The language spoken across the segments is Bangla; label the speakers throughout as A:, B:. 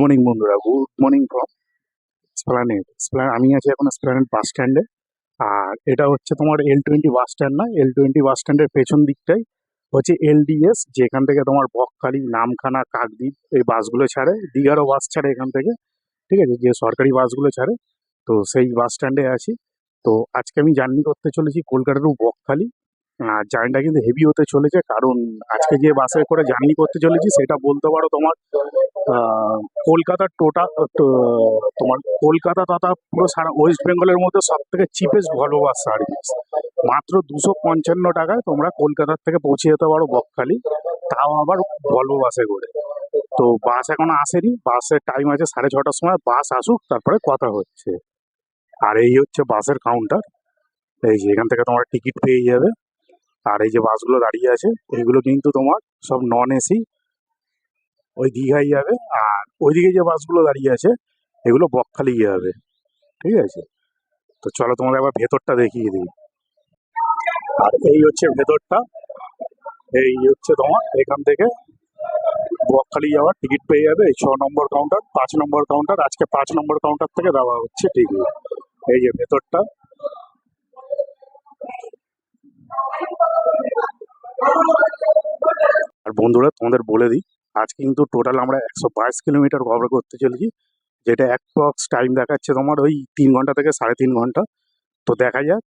A: মর্নিং বন্ধুরা। গুড মর্নিং ফ্রম স্প্লান আমি আছি এখন স্প্লানেট বাস স্ট্যান্ডে আর এটা হচ্ছে তোমার এল টোয়েন্টি বাস স্ট্যান্ড না? এল টোয়েন্টি বাস স্ট্যান্ডের পেছন দিকটাই হচ্ছে এলডিএস যেখান থেকে তোমার বকখালি, নামখানা, কাকদ্বীপ এই বাসগুলো ছাড়ে। দীঘারও বাস ছাড়ে এখান থেকে। ঠিক আছে? যে সরকারি বাসগুলো ছাড়ে। তো সেই বাস স্ট্যান্ডে আছি। তো আজকে আমি জার্নি করতে চলেছি কলকাতা টু বকখালি। আর জার্নিটা কিন্তু হেভি হতে চলেছে, কারণ আজকে যে বাসে করে জার্নি করতে চলেছি, সেটা বলতে পারো তোমার কলকাতার টোটা তোমার কলকাতা তথা পুরো সারা ওয়েস্ট বেঙ্গলের মধ্যে সব থেকে চিপেস্ট ভলভো বাস সার্ভিস মাত্র দুশো পঞ্চান্ন টাকায় তোমরা কলকাতার থেকে পৌঁছে যেতে পারো বকখালি, তাও আবার ভলভো বাসে করে। তো বাস এখনও আসেনি বাসের টাইম আছে সাড়ে ছটার সময় বাস আসুক, তারপরে কথা হচ্ছে। আর এই হচ্ছে বাসের কাউন্টার এই যে এখান থেকে তোমার টিকিট পেয়ে যাবে। আর এই যে বাসগুলো দাঁড়িয়ে আছে এইগুলো কিন্তু তোমার সব নন এসি ওই দীঘায় যাবে। আর ওইদিকে যে বাসগুলো দাঁড়িয়ে আছে, এগুলো বকখালি যাবে। ঠিক আছে? তো চলো তোমাদের একবার ভেতরটা দেখিয়ে দিই। আর এই হচ্ছে ভেতরটা। এই হচ্ছে তোমার এখান থেকে বকখালি যাওয়ার টিকিট পেয়ে যাবে। ছ নম্বর কাউন্টার পাঁচ নম্বর কাউন্টার আজকে পাঁচ নম্বর কাউন্টার থেকে দেওয়া হচ্ছে টিকিট। এই যে ভেতরটা। আর বন্ধুরা, তোমাদের বলে দিই, আজ কিন্তু টোটাল আমরা একশো বাইশ কিলোমিটার কভার করতে চলেছি, যেটা অ্যাপ্রক্স টাইম দেখাচ্ছে তোমার ওই তিন ঘণ্টা থেকে সাড়ে তিন ঘণ্টা। তো দেখা যাক,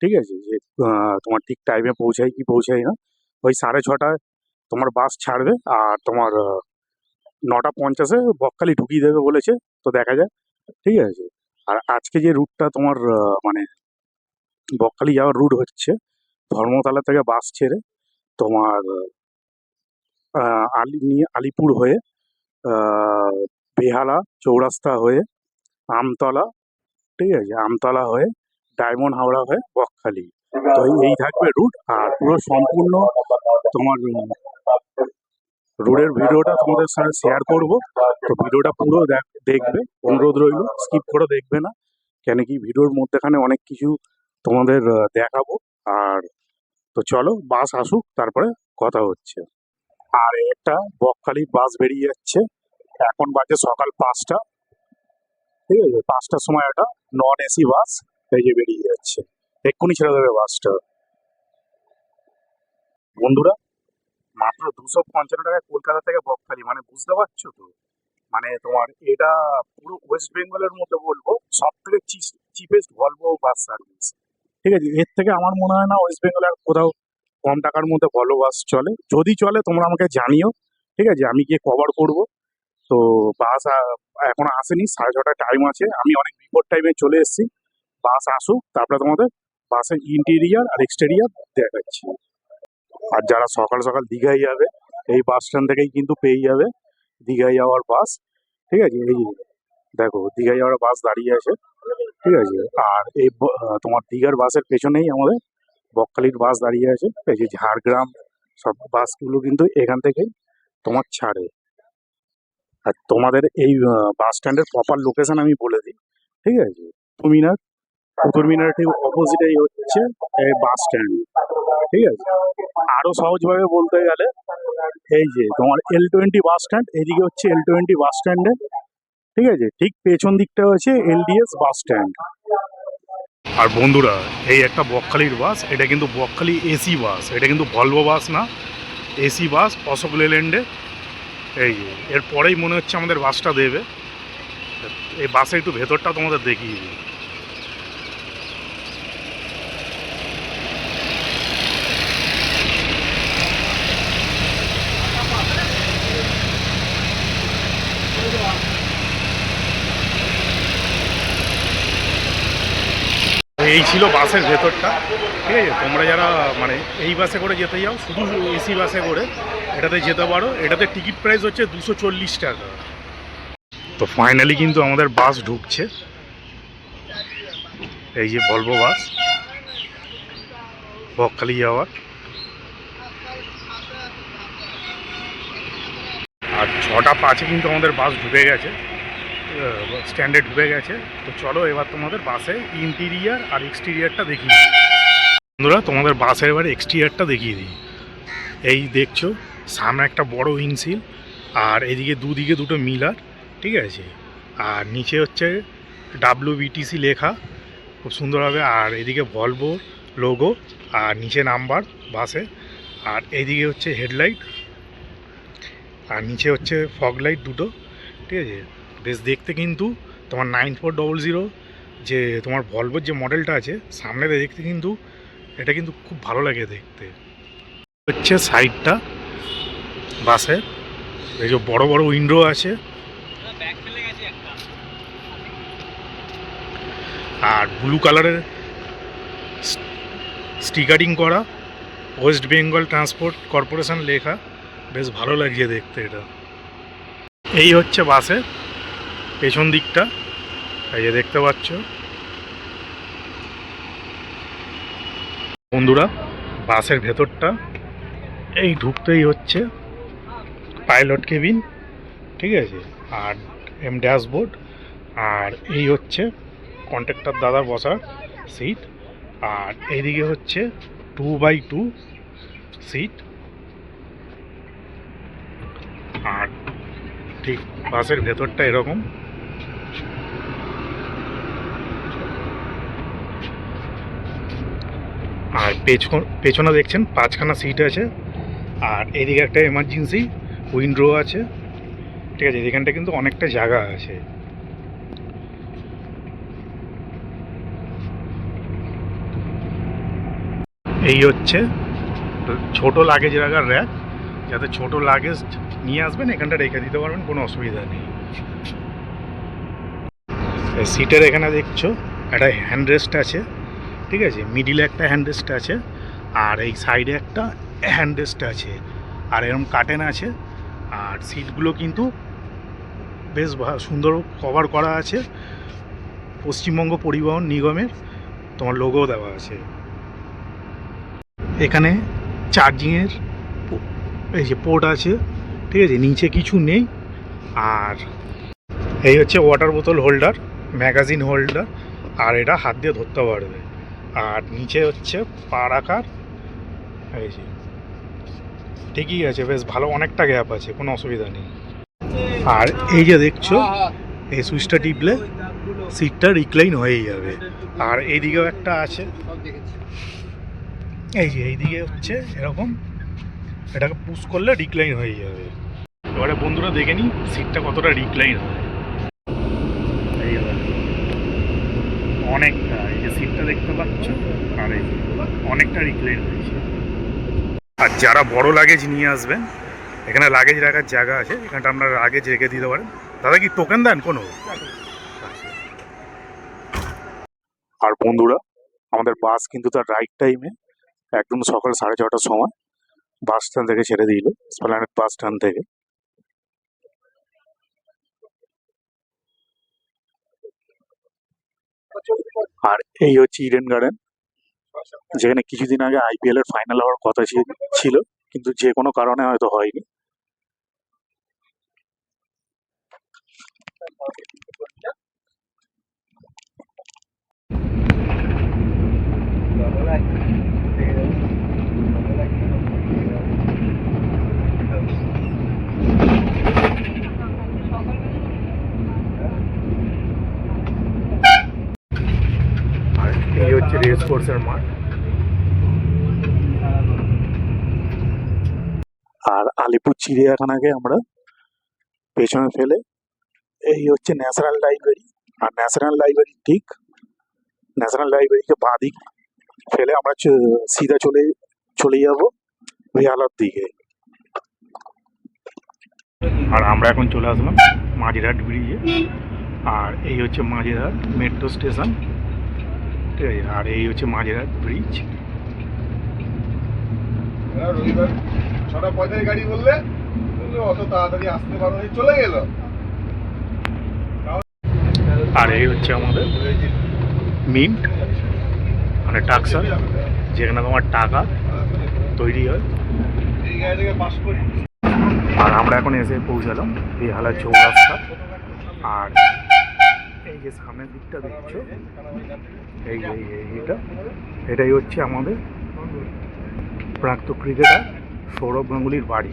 A: ঠিক আছে, যে তোমার ঠিক টাইমে পৌঁছায় কি পৌঁছায় না। ওই সাড়ে ছটায় তোমার বাস ছাড়বে আর তোমার নটা পঞ্চাশে বকখালি ঢুকিয়ে দেবে বলেছে, তো দেখা যাক, ঠিক আছে। আর আজকে যে রুটটা তোমার মানে বকখালি যাওয়ার রুট হচ্ছে ধর্মতলা থেকে বাস ছেড়ে তোমার আলি, নিয়ে আলিপুর হয়ে বেহালা চৌরাস্তা হয়ে আমতলা, ঠিক আছে, আমতলা হয়ে ডায়মন্ড হাওড়া হয়ে বকখালি। তো এই- থাকবে রুট আর পুরো সম্পূর্ণ তোমার রোডের ভিডিওটা তোমাদের সাথে শেয়ার করব। তো ভিডিওটা পুরো দেখ- দেখবে, অনুরোধ রইল স্কিপ করে দেখবে না। কেন কি, ভিডিওর মধ্যেখানে অনেক কিছু তোমাদের দেখাবো। আর তো চলো, বাস আসুক, তারপরে কথা হচ্ছে। আর একটা বকখালি বাস বেরিয়ে যাচ্ছে। এখন বাজে সকাল পাঁচটা। ঠিক আছে? পাঁচটার সময় একটা নন এসি বাস এই যে বেরিয়ে যাচ্ছে। এক্ষুনি ছেড়ে দেবে বাসটা। বন্ধুরা, মাত্র দুশো পঞ্চান্ন টাকায় কলকাতা থেকে বকখালি মানে বুঝতে পারছ তো? মানে তোমার এটা পুরো ওয়েস্ট বেঙ্গলের মধ্যে বলব সব থেকে চিপেস্ট ভলভো বাস সার্ভিস ঠিক আছে? এর থেকে আমার মনে হয় না ওয়েস্ট বেঙ্গলে আর কোথাও কম টাকার মধ্যে ভলভো বাস চলে। যদি চলে, তোমরা আমাকে জানিও। ঠিক আছে? আমি গিয়ে কভার করব। তো বাস এখন আসেনি, সাড়ে ছটা টাইম আছে। আমি অনেক বিপদ টাইমে চলে এসেছি। বাস আসুক, তারপরে তোমাদের বাসের ইন্টেরিয়ার আর এক্সটেরিয়ার দেখাচ্ছি। আর যারা সকাল সকাল দীঘায় যাবে, এই বাস স্ট্যান্ড থেকেই কিন্তু পেয়ে যাবে। দীঘায় যাওয়ার বাস ঠিক আছে? এই দেখো, দীঘায় যাওয়ার বাস দাঁড়িয়ে আছে। ঠিক আছে? আর এই তোমার দীঘার বাসের পেছনেই আমাদের বকখালির বাস দাঁড়িয়ে আছে। এই যে ঝাড়গ্রাম, সব বাসগুলো কিন্তু এখান থেকেই তোমার ছাড়ে। আর তোমাদের এই বাস স্ট্যান্ডের প্রপার লোকেশন আমি বলে দিই। ঠিক আছে? কুতুব মিনার কুতুব মিনার ঠিক অপোজিটেই হচ্ছে এই বাস স্ট্যান্ড। ঠিক আছে? আরও সহজভাবে বলতে গেলে, এই যে তোমার এল টোয়েন্টি বাস স্ট্যান্ড, এদিকে হচ্ছে এল টোয়েন্টি বাস স্ট্যান্ডে ঠিক আছে? ঠিক পেছন দিকটা হচ্ছে এলডিএস বাস স্ট্যান্ড আর বন্ধুরা, এই একটা বকখালির বাস এটা কিন্তু বকখালি এসি বাস এটা কিন্তু ভলভো বাস না এসি বাস অশোক লেল্যান্ডে। এই এরপরেই মনে হচ্ছে আমাদের বাসটা দেবে। এই বাসে একটু ভেতরটা তোমাদের দেখিয়ে দিই। এই ছিল বাসের ভেতরটা, ঠিক আছে? তোমরা যারা মানে এই বাসে করে যেতে যাও, শুধু এসি বাসে করে, এটাতে যেতে পারো। এটাতে টিকিট প্রাইস হচ্ছে দুশো চল্লিশ টাকা। তো ফাইনালি কিন্তু আমাদের বাস ঢুকছে। এই যে ভলভো বাস, বকখালি যাওয়ার। আর ছটা পাঁচে কিন্তু আমাদের বাস ঢুকে গেছে। স্ট্যান্ডে ঢুকে গেছে। তো চলো এবার তোমাদের বাসে ইন্টেরিয়ার আর এক্সটিরিয়ারটা দেখিয়ে দিই। বন্ধুরা, তোমাদের বাসের এবার এক্সটেরিয়ারটা দেখিয়ে দিই। এই দেখছ, সামনে একটা বড় উইংসিল আর এদিকে দুদিকে দুটো মিলার, ঠিক আছে? আর নিচে হচ্ছে ডাব্লিউ বিটিসি লেখা, খুব সুন্দরভাবে আর এদিকে ভলভো লোগো আর নিচে নাম্বার বাসে। আর এইদিকে হচ্ছে হেডলাইট আর নিচে হচ্ছে ফগ লাইট দুটো, ঠিক আছে? বেশ দেখতে কিন্তু তোমার নাইন ফোর ডবল জিরো যে তোমার ভলভোর যে মডেলটা আছে, সামনে দেখতে কিন্তু এটা কিন্তু খুব ভালো লাগে দেখতে। হচ্ছে সাইডটা বাসে, এই যে বড় বড় উইন্ডো আছে। আর ব্লু কালারের স্টিকারিং করা ওয়েস্ট বেঙ্গল ট্রান্সপোর্ট কর্পোরেশন লেখা, বেশ ভালো লাগছে দেখতে এটা। এই হচ্ছে বাসের পেছন দিকটা, এই যে দেখতে পাচ্ছ। বন্ধুরা, বাসের ভেতরটা, এই ঢুকতেই হচ্ছে পাইলট কেবিন, ঠিক আছে? আর এম ড্যাশবোর্ড আর এই হচ্ছে কন্ট্রাক্টর দাদা বসার সিট আর এইদিকে হচ্ছে টু বাই টু সিট আর ঠিক বাসের ভেতরটা এরকম। আর পেছন পেছনে দেখছেন, পাঁচখানা সিট আছে। আর এদিকে একটা এমার্জেন্সি উইন্ডো আছে। ঠিক আছে, এখানটা কিন্তু অনেকটা জায়গা আছে। এই হচ্ছে ছোট লাগেজ রাখার র্যাক যাতে ছোট লাগেজ নিয়ে আসবেন, এখানটা রেখে দিতে পারবেন, কোনো অসুবিধা নেই। সিটের এখানে দেখছ, একটা হ্যান্ড রেস্ট আছে। ঠিক আছে? মিডিলে একটা হ্যান্ড রেস্ট আছে আর এই সাইডে একটা হ্যান্ড রেস্ট আছে। আর এরকম কাটেন আছে। আর সিটগুলো কিন্তু বেশ সুন্দর কভার করা আছে। পশ্চিমবঙ্গ পরিবহন নিগমের তোমার লোগো দেওয়া আছে। এখানে চার্জিংয়ের এই যে পোর্ট আছে। ঠিক আছে? নিচে কিছু নেই। আর এই হচ্ছে ওয়াটার বোতল হোল্ডার ম্যাগাজিন হোল্ডার আর এটা হাত দিয়ে ধরতে পারবে। আর নিচে হচ্ছে পা রাখার এই যে, ঠিকই আছে, বেশ ভালো, অনেকটা গ্যাপ আছে, কোনো অসুবিধা নেই। আর এই যে দেখছ, এই সুইচটা টিপলে সিটটা রিক্লাইন হয়েই যাবে। আর এইদিকেও একটা আছে। এই যে, এইদিকে হচ্ছে এরকম, এটাকে পুশ করলে রিক্লাইন হয়ে যাবে। এবারে বন্ধুরা দেখে নিই সিটটা কতটা রিক্লাইন হয়। অনেকটা। দেখতে পাচ্ছ, আর এই অনেকটা রিক্লাইন হয়েছে। আর যারা বড় লাগেজ নিয়ে আসবেন, এখানে লাগেজ রাখার জায়গা আছে, এখানটা আপনারা লাগেজ রেখে দিতে পারেন। দাদা, কি টোকেন দেন কোনো? আর বন্ধুরা, আমাদের বাস কিন্তু তার রাইট টাইমে একদম সকাল সাড়ে ছটার সময় বাস স্ট্যান্ড থেকে ছেড়ে দিল স্প্ল্যানেট বাস স্ট্যান্ড থেকে। আর এই হচ্ছে ইডেন গার্ডেন যেখানে কিছুদিন আগে আইপিএল এর ফাইনাল হওয়ার কথা ছিল, কিন্তু যে কোনো কারণে হয়তো হয়নি। এই হচ্ছে রেস কোর্সের মাঠ। আর আলিপুর চিড়িয়াখানাকে আমরা পেছনে ফেলে এই হচ্ছে ন্যাশনাল লাইব্রেরি আর ন্যাশনাল লাইব্রেরি ঠিক ন্যাশনাল লাইব্রেরিকে বাঁ দিক ফেলে আমরা সিধা চলে চলে যাব বেহালার দিকে। আর আমরা এখন চলে আসলাম মাঝিরহাট ব্রিজে। আর এই হচ্ছে মাঝিরহাট মেট্রো স্টেশন। ঠিক আছে আর এই হচ্ছে মাঝিরহাট ব্রিজ
B: রবিবার ছটা পঁয়তাল্লিশ গাড়ি বললে অত তাড়াতাড়ি আসতে পারো চলে গেল।
A: আর এই হচ্ছে আমাদের মিন্ট মানে টাকসার যেখানে তোমার টাকা তৈরি হয়। আর আমরা এখন এসে পৌঁছালাম বেহালা চৌরাস্তা। আর যে সামনের দিকটা দেখছ? এই এই- এইটা এটা। এটাই হচ্ছে আমাদের প্রাক্ত ক্রিকেটার সৌরভ গাঙ্গুলির বাড়ি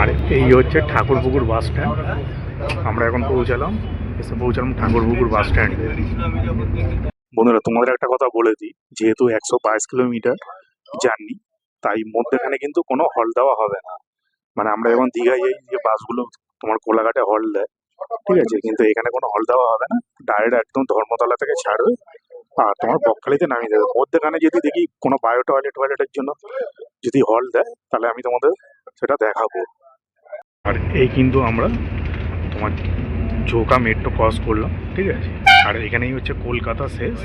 A: আর এই হচ্ছে ঠাকুরপুকুর বাস স্ট্যান্ড। আমরা এখন পৌঁছালাম, এসে পৌঁছালাম ঠাকুরপুকুর বাস স্ট্যান্ড।
C: বন্ধুরা, তোমাদের একটা কথা বলে দিই, যেহেতু একশো বাইশ কিলোমিটার জার্নি, তাই মধ্যেখানে কিন্তু কোনো হল দেওয়া হবে না। মানে আমরা যখন দীঘায় যাই, যে বাসগুলো তোমার কোলাঘাটে হল দেয়, ঠিক আছে? কিন্তু এখানে কোনো হল দেওয়া হবে না ডাইরেক্ট একদম ধর্মতলা থেকে ছাড়বে, আর তোমার বকখালিতে নামিয়ে দেবে। মধ্যেখানে যদি দেখি কোনো বায়ো টয়লেট, টয়লেটের জন্য যদি হল দেয়, তাহলে আমি তোমাদের সেটা দেখাবো।
A: আর এই কিন্তু আমরা তোমার জোকা মেট্রো ক্রস করলাম, ঠিক আছে? আর এখানেই হচ্ছে কলকাতা শেষ।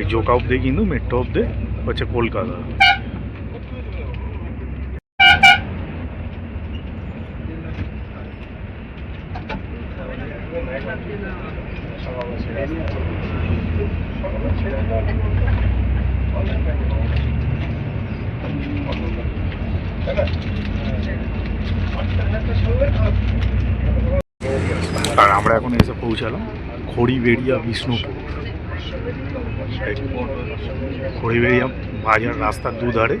A: এই জোকা অব্দি কিন্তু মেট্রো অব্দি হচ্ছে কলকাতা। আর আমরা এখন এসে পৌঁছালাম খড়িবেড়িয়া বিষ্ণুপুর। খড়িবেড়িয়া বাজার রাস্তার দুধারে।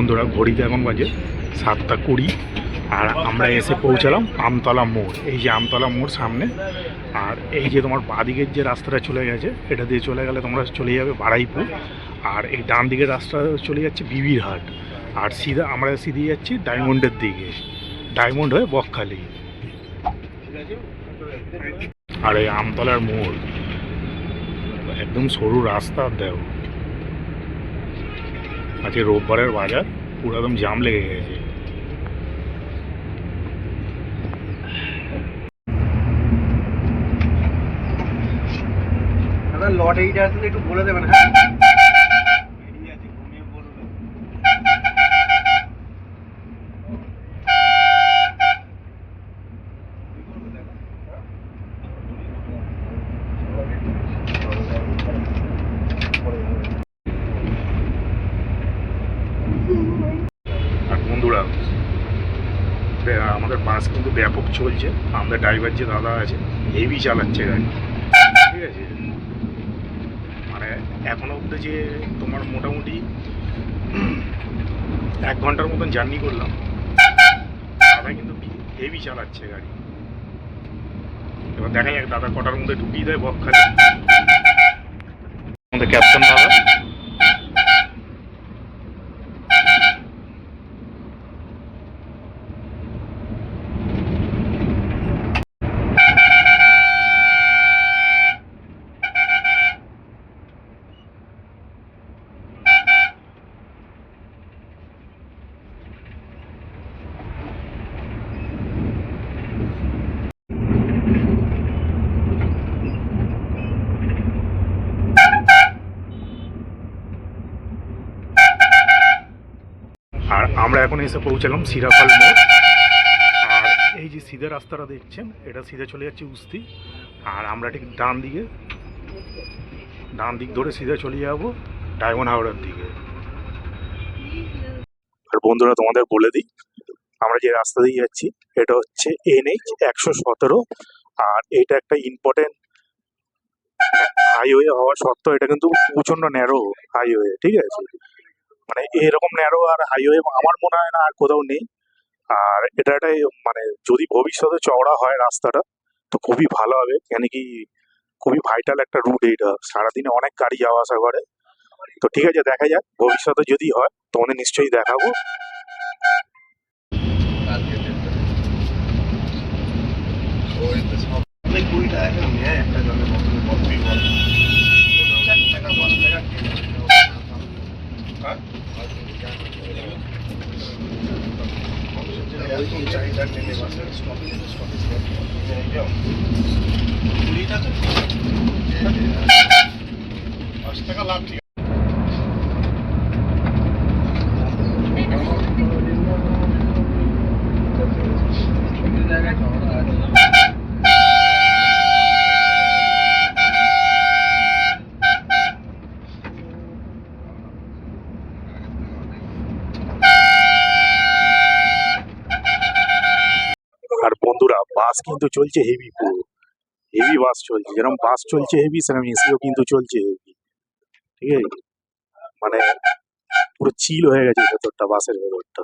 A: বন্ধুরা, ঘড়িতে এখন বাজে সাতটা কুড়ি, আর আমরা এসে পৌঁছালাম আমতলা মোড়। এই যে আমতলা মোড় সামনে, আর এই যে তোমার বাঁদিকের যে রাস্তাটা চলে গেছে, এটা দিয়ে চলে গেলে তোমরা চলে যাবে বাড়াইপুর আর এই ডান দিকের রাস্তা চলে যাচ্ছে বিবির হাট আর সিধা, আমরা সিধে যাচ্ছি ডায়মন্ডের দিকে, ডায়মন্ড হয়ে বকখালি। আর এই আমতলার মোড়, একদম সরু রাস্তা, দেও। আজকে রোববারের বাজার পুরো একদম জাম লেগে গেছে
D: দাদা লট এইটা আসলে একটু বলে দেবেন হ্যাঁ
A: আর বন্ধুরা বে- আমাদের বাস কিন্তু ব্যাপক চলছে আমাদের ড্রাইভার যে দাদা আছে হেভি চালাচ্ছে গাড়ি। ঠিক আছে? মানে এখনও অব্দি যে তোমার মোটামুটি এক ঘণ্টার মতন জার্নি করলাম, দাদা কিন্তু হেভি চালাচ্ছে গাড়ি। এবার দেখা যাক, দাদা কটার মধ্যে ঢুকিয়ে দেয় বকখালি। আমাদের ক্যাপ্টেন দাদা। এখন এসে পৌঁছালাম সিরাফল মোড়। আর এই যে সিধে রাস্তাটা দেখছেন, এটা সিধে চলে যাচ্ছে উস্তি। আর আমরা ঠিক ডান দিকে, ডান দিক ধরে সিধে চলে যাব, ডায়মন্ড হাওড়ার দিকে।
C: আর বন্ধুরা, তোমাদের বলে দিই, আমরা যে রাস্তা দিয়ে যাচ্ছি, এটা হচ্ছে এনএইচ একশো সতেরো। আর এটা একটা ইম্পর্টেন্ট হাইওয়ে হওয়া সত্ত্বেও এটা কিন্তু প্রচণ্ড ন্যারো হাইওয়ে ঠিক আছে? মানে এরকম ন্যারো আর হাইওয়ে আমার মনে হয় না আর কোথাও নেই। আর এটা একটা মানে যদি ভবিষ্যতে চওড়া হয় রাস্তাটা, তো খুবই ভালো হবে। কেন কি খুবই ভাইটাল একটা রুট এইটা। সারাদিনে অনেক গাড়ি যাওয়া আসা করে। তো ঠিক আছে, দেখা যাক। ভবিষ্যতে যদি হয়, তোমাদের নিশ্চয়ই দেখাবো।
B: একটা
C: কিন্তু চলছে হেভি পুরো। হেভি বাস চলছে যেরকম বাস চলছে হেভি সেরকম এসিও কিন্তু চলছে হেভি ঠিক আছে? মানে পুরো চিল হয়ে গেছে ভেতরটা বাসের ভেতরটা।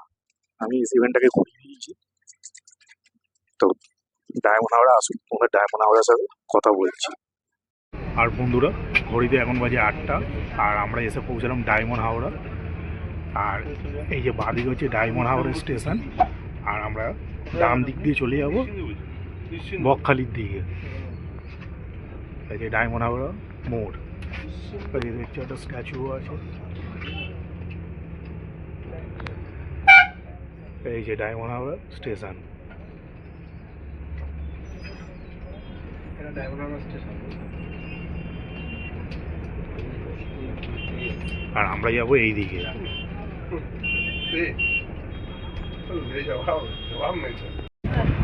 C: আমি ভ্যানটাকে ঘুরিয়ে দিয়েছি। তো ডায়মন্ড হাওড়া আসুন ওখানে ডায়মন্ড হাওড়ার সাথে কথা বলছি।
A: আর বন্ধুরা, ঘড়িতে এখন বাজে আটটা, আর আমরা এসে পৌঁছালাম ডায়মন্ড হাওড়া। আর এই যে বাদিকে হচ্ছে ডায়মন্ড হাওড়া স্টেশন আর আমরা ডান দিক দিয়ে চলে যাব। বকখালির দিকে। এই যে ডায়মন্ড হাওড়া মোড়। এই দেখছি একটা স্ট্যাচু আছে। এই যে ডায়মন্ড হাওড়া স্টেশন।
D: স্টেশন।
A: আর আমরা যাব এই দিকে।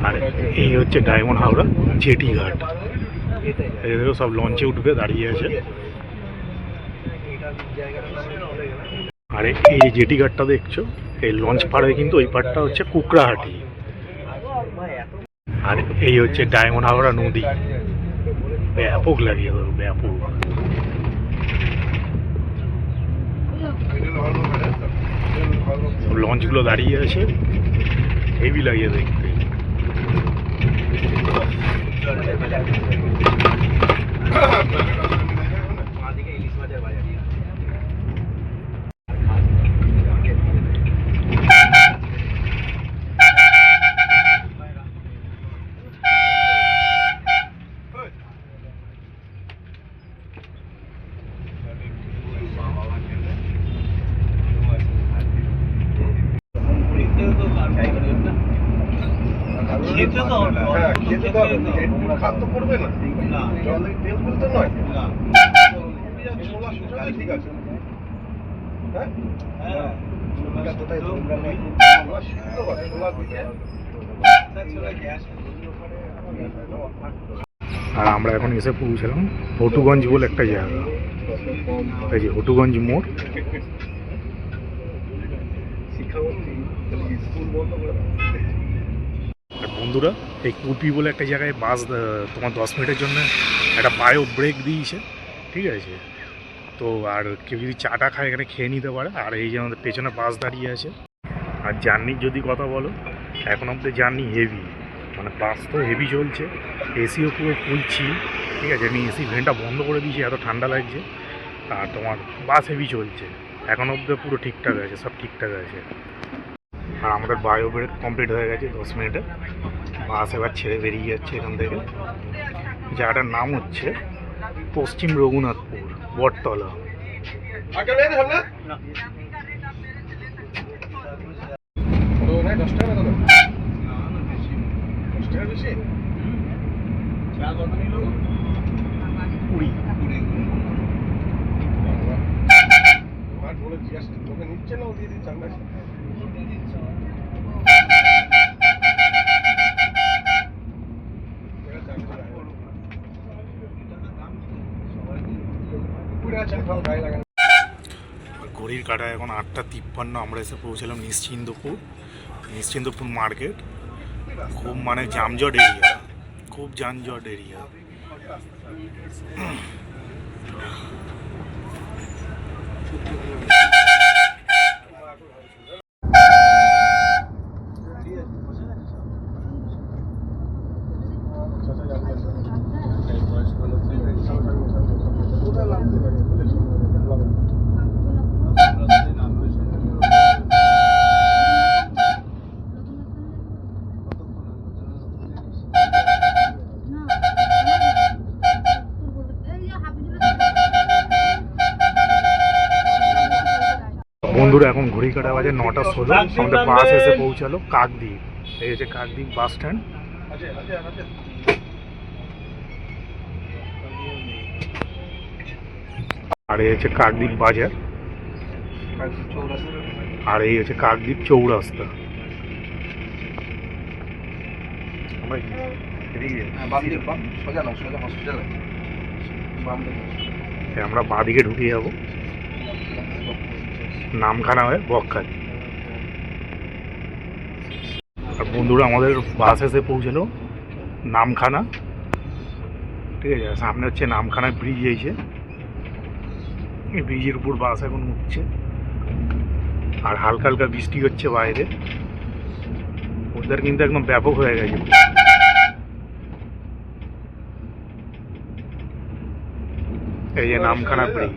A: আর এই হচ্ছে ডায়মন্ড হাওড়া জেটি ঘাট দেখো সব লঞ্চে উঠবে, দাঁড়িয়ে আছে। আর এই যে জেটি ঘাটটা দেখছ? এই লঞ্চ পাড়ায় কিন্তু ওই পাড়টা হচ্ছে কুকড়াহাটি। আর এই হচ্ছে ডায়মন্ড হাওড়া নদী। ব্যাপক লাগে ধরো ব্যাপক। লঞ্চগুলো দাঁড়িয়ে আছে। হেভি লাগে দেখতে।
D: Thank you.
B: হ্যাঁ খেতে তো হবে। খাদ্য করবে না। জলে তেল বলতে নয়। ছোলা শুকালে ঠিক আছে। হ্যাঁ? ছোলা সিদ্ধ করে ছোলা
A: আর আমরা এখন এসে পৌঁছালাম হটুগঞ্জ বলে একটা জায়গা। এই যে হটুগঞ্জ মোড়।
B: শিক্ষামন্ত্রী স্কুল বন্ধ করে
A: বন্ধুরা, এই কুপি বলে একটা জায়গায় বাস তোমার দশ মিনিটের জন্য একটা বায়ো ব্রেক দিয়েছে, ঠিক আছে? তো আর কেউ যদি চাটা খায়, এখানে খেয়ে নিতে পারে। আর এই যে আমাদের পেছনে বাস দাঁড়িয়ে আছে। আর জার্নির যদি কথা বলো, এখন অব্দি জার্নি হেভি মানে বাস তো হেভি চলছে। এসিও পুরো চিল ঠিক আছে? আমি এসি ভেন্টটা বন্ধ করে দিয়েছি, এত ঠান্ডা লাগছে। আর তোমার বাস হেভি চলছে। এখন অব্দি পুরো ঠিকঠাক আছে, সব ঠিকঠাক আছে। আর আমাদের বায়ো ব্রেক কমপ্লিট হয়ে গেছে দশ মিনিটে। বাস এবার ছেড়ে বেরিয়ে যাচ্ছে এখান থেকে। জায়গাটার নাম হচ্ছে পশ্চিম রঘুনাথপুর বটতলা। কুড়ি।
B: বলে জিজ্ঞাসা তোকে নিচ্ছে না ও দিয়ে দিচ্ছে
A: ঘড়ির কাটা এখন আটটা তিপ্পান্ন, আমরা এসে পৌঁছালাম নিশ্চিন্দপুর নিশ্চিন্দপুর মার্কেট। খুব মানে জামজট এরিয়া খুব যানজট এরিয়া বন্ধুরা এখন ঘড়ি কাটা বাজে নটা ষোলো। আমাদের বাস এসে পৌঁছালো কাকদ্বীপ। এই হচ্ছে কাকদ্বীপ বাস স্ট্যান্ড। আর এই হচ্ছে কাকদ্বীপ বাজার। আর এই হচ্ছে কাকদ্বীপ চৌরাস্তা। আমরা বাঁদিকে।
B: হ্যাঁ বাম দিকে বাম সোজা না সোজা হসপিটালে বাম দিকে
A: এই আমরা বাঁদিকে ঢুকে যাব নামখানা হয়ে বকখালি। আর বন্ধুরা, আমাদের বাস এসে পৌঁছালো নামখানা। ঠিক আছে সামনে হচ্ছে নামখানা ব্রিজ এইছে এই ব্রিজের উপর বাস এখন উঠছে। আর হালকা হালকা বৃষ্টি হচ্ছে বাইরে। ওদের কিন্তু একদম ব্যাপক হয়ে গেছে। এই যে নামখানা ব্রিজ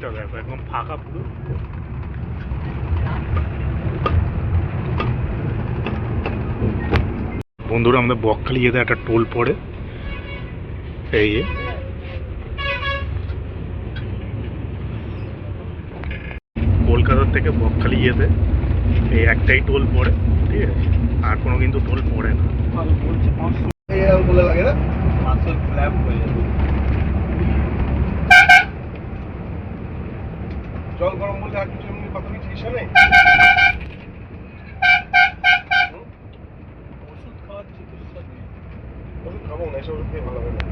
A: এদিকটা দেখো একদম ফাঁকা পুরো। বন্ধুরা, আমাদের বকখালি যেতে একটা টোল পড়ে। এই কলকাতার থেকে বকখালি যেতে, এই একটাই টোল পড়ে, ঠিক আছে? আর কোনো কিন্তু টোল পড়ে না।
B: লাগে না
D: পাঁচশো ফ্ল্যাপ হয়ে যাবে
B: জল গরম বলতে আর কিছু এমনি কথা নেই
D: ওষুধ খাওয়ার চিকিৎসা নেই।
B: ওষুধ খাব না এসব খেয়ে ভালো হবে না।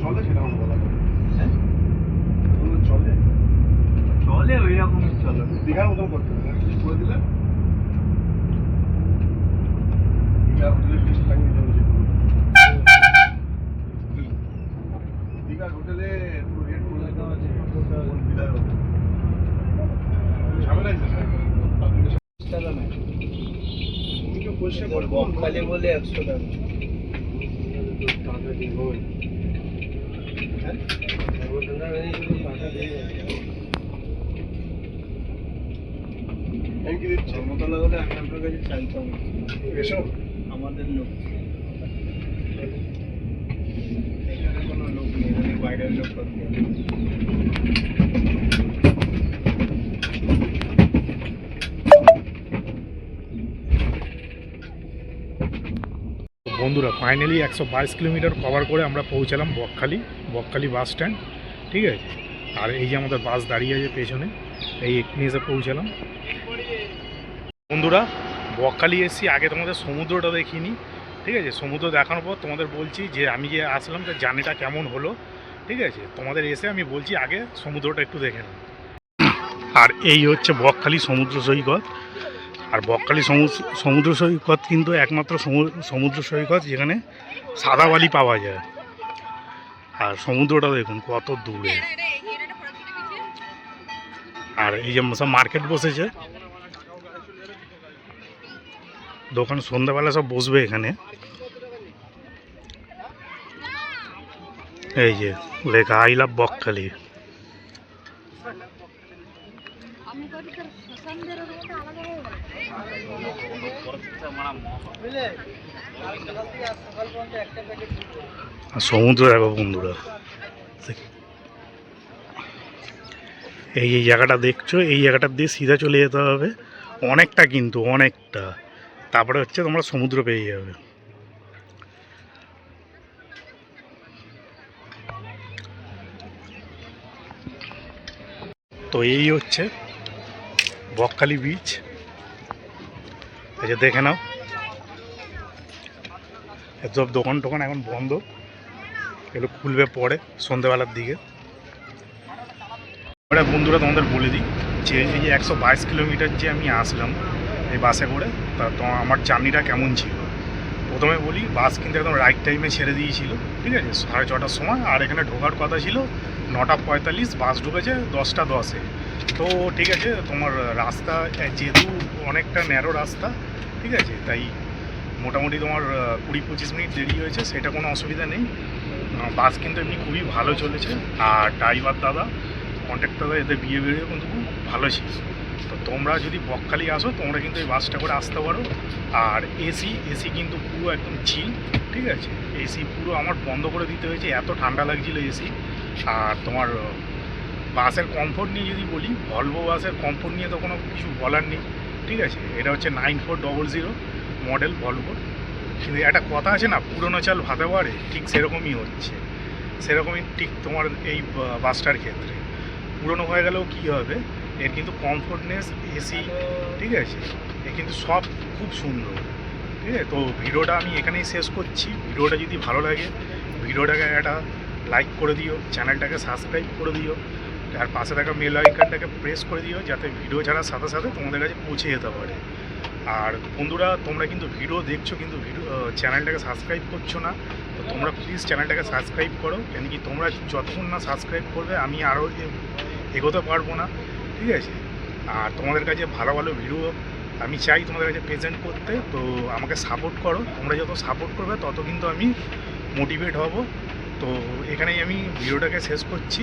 B: চলে সেটা আমার বলা।
D: হ্যাঁ?
B: চলে
D: চলে ওই রকমই চলে।
B: দীঘার মতন করতে হবে কিছু করে দিলে দীঘা হোটেলের টেস্ট লাগিয়ে যাবে যে কোনো। দীঘার হোটেলে পুরো রেট বলে দেওয়া আছে কোন বিদায় হবে ঝামেলা আছে স্যার আপনাদের সাথে
D: টাকা নেই
B: তুমি পড়ব
D: খালি বলে একশো টাকা?
B: আমি কি দিচ্ছি।
D: আমি আপনার কাছে চাইতাম।
B: এসব
D: আমাদের লোক এখানে কোনো লোক নেই যদি বাইরের লোক করতে হবে।
A: তো বন্ধুরা ফাইনালি একশো বাইশ কিলোমিটার কভার করে আমরা পৌঁছালাম বকখালি বকখালি বাস স্ট্যান্ড ঠিক আছে? আর এই যে আমাদের বাস দাঁড়িয়ে আছে পেছনে, এই এক্ষুনি এসে পৌঁছালাম। বন্ধুরা, বকখালি এসেছি, আগে তোমাদের সমুদ্রটা দেখিনি, ঠিক আছে? সমুদ্র দেখানোর পর তোমাদের বলছি যে আমি যে আসলাম যে জার্নিটা কেমন হলো, ঠিক আছে? তোমাদের এসে আমি বলছি আগে সমুদ্রটা একটু দেখে নাও। আর এই হচ্ছে বকখালি সমুদ্র সৈকত। আর বকখালি সমুদ্র সৈকত কিন্তু একমাত্র সমু- সমুদ্র সৈকত যেখানে সাদা বালি পাওয়া যায়। আর সমুদ্রটা দেখুন কত দূরে। আর এই যে সব মার্কেট বসেছে। দোকান সন্ধ্যাবেলা সব বসবে এখানে। এই যে লেখা আই লাভ বকখালি। সমুদ্র দেখো বন্ধুরা। এই এই জায়গাটা দেখছ, এই জায়গাটা দিয়ে সিধা চলে যেতে হবে। অনেকটা কিন্তু, অনেকটা। তারপরে হচ্ছে তোমরা সমুদ্র পেয়ে যাবে। তো এই হচ্ছে বকখালি বিচ যে দেখে নাও। এসব দোকান টোকান এখন বন্ধ। এগুলো খুলবে পরে সন্ধ্যেবেলার দিকে। এবার বন্ধুরা, তোমাদের বলে দিই যে এই যে একশো বাইশ কিলোমিটার যে আমি আসলাম এই বাসে করে, তা তো আমার জার্নিটা কেমন ছিল? প্রথমে বলি, বাস কিন্তু একদম রাইট টাইমে ছেড়ে দিয়েছিল, ঠিক আছে? সাড়ে ছটার সময়, আর এখানে ঢোকার কথা ছিল নটা পঁয়তাল্লিশ, বাস ঢুকেছে দশটা দশে। তো ঠিক আছে, তোমার রাস্তা যেহেতু অনেকটা ন্যারো রাস্তা, ঠিক আছে, তাই মোটামুটি তোমার কুড়ি পঁচিশ মিনিট দেরি হয়েছে, সেটা কোনো অসুবিধা নেই। বাস কিন্তু এমনি খুবই ভালো চলেছে। আর ড্রাইভার দাদা কন্ট্রাক্টর দাদা, এদের বিহেভিয়ারও কিন্তু খুব ভালো ছিল। তো তোমরা যদি বকখালি আসো, তোমরা কিন্তু এই বাসটা করে আসতে পারো। আর এসি এসি কিন্তু পুরো একদম চিল ঠিক আছে? এসি পুরো আমার বন্ধ করে দিতে হয়েছে, এত ঠান্ডা লাগছিল এসি আর তোমার বাসের কমফোর্ট নিয়ে যদি বলি ভলভো বাসের কমফোর্ট নিয়ে তো কোনো কিছু বলার নেই, ঠিক আছে? এটা হচ্ছে nine four double zero model Volvo কিন্তু একটা কথা আছে না, পুরনো চাল ভাতে পারে, ঠিক সেরকমই হচ্ছে। সেরকমই ঠিক তোমার এই বাসটার ক্ষেত্রে। পুরনো হয়ে গেলেও কী হবে? এর কিন্তু কমফোর্টনেস এসি ঠিক আছে? এ কিন্তু সব খুব সুন্দর। ঠিক আছে? তো ভিডিওটা আমি এখানেই শেষ করছি। ভিডিওটা যদি ভালো লাগে, ভিডিওটাকে একটা লাইক করে দিও চ্যানেলটাকে সাবস্ক্রাইব করে দিও। আর পাশে থাকা মেল আইকনটাকে প্রেস করে দিও, যাতে ভিডিও ছাড়ার সাথে সাথে তোমাদের কাছে পৌঁছে যেতে পারে। আর বন্ধুরা, তোমরা কিন্তু ভিডিও দেখছ, কিন্তু ভিডিও চ্যানেলটাকে সাবস্ক্রাইব করছ না, তো তোমরা প্লিজ চ্যানেলটাকে সাবস্ক্রাইব করো, কেন কি তোমরা যতক্ষণ না সাবস্ক্রাইব করবে, আমি আরও এগোতে পারব না, ঠিক আছে? আর তোমাদের কাছে ভালো ভালো ভিডিও আমি চাই তোমাদের কাছে প্রেজেন্ট করতে, তো আমাকে সাপোর্ট করো। তোমরা যত সাপোর্ট করবে, তত কিন্তু আমি মোটিভেট হব। তো এখানেই আমি ভিডিওটাকে শেষ করছি।